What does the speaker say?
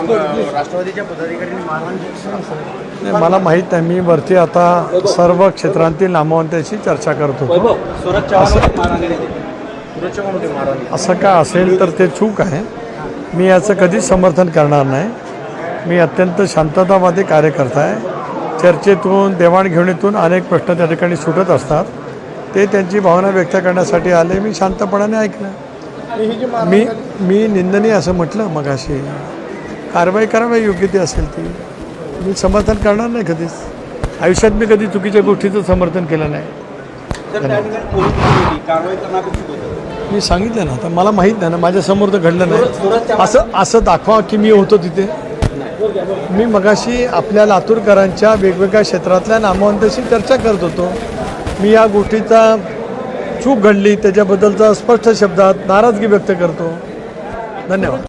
राष्ट्रवादीच्या पदाधिकाऱ्यांनी मारहाण केली. नाही मला माहीत नाही. मी वरती आता सर्व क्षेत्रांतील नामवंतांशी चर्चा करतो. सुरज चव्हाण. असं काय असेल तर ते चूक आहे. मी याचं कधीच समर्थन करणार नाही. मी अत्यंत शांततावादी कार्यकर्ता आहे. चर्चेतून देवाणघेवाणीतून अनेक प्रश्न त्या ठिकाणी सुटत असतात. ते त्यांची भावना व्यक्त करण्यासाठी आले. मी शांतपणाने ऐकलं. मी मी निंदनीय असं म्हटलं मगाशी. कारवाई करावी योग्य ती असेल ती. मी समर्थन करणार नाही कधीच. आयुष्यात मी कधी चुकीच्या गोष्टीचं समर्थन केलं नाही. मी सांगितलं ना आता मला माहीत नाही ना माझ्यासमोर तर घडलं नाही. असं असं दाखवा की मी होतो तिथे. मी मगाशी आपल्या लातूरकरांच्या वेगवेगळ्या क्षेत्रातल्या नामवंतांशी चर्चा करत होतो. मी या गोष्टीचा चूक घडली त्याच्याबद्दलचा स्पष्ट शब्दात नाराजगी व्यक्त करतो. धन्यवाद.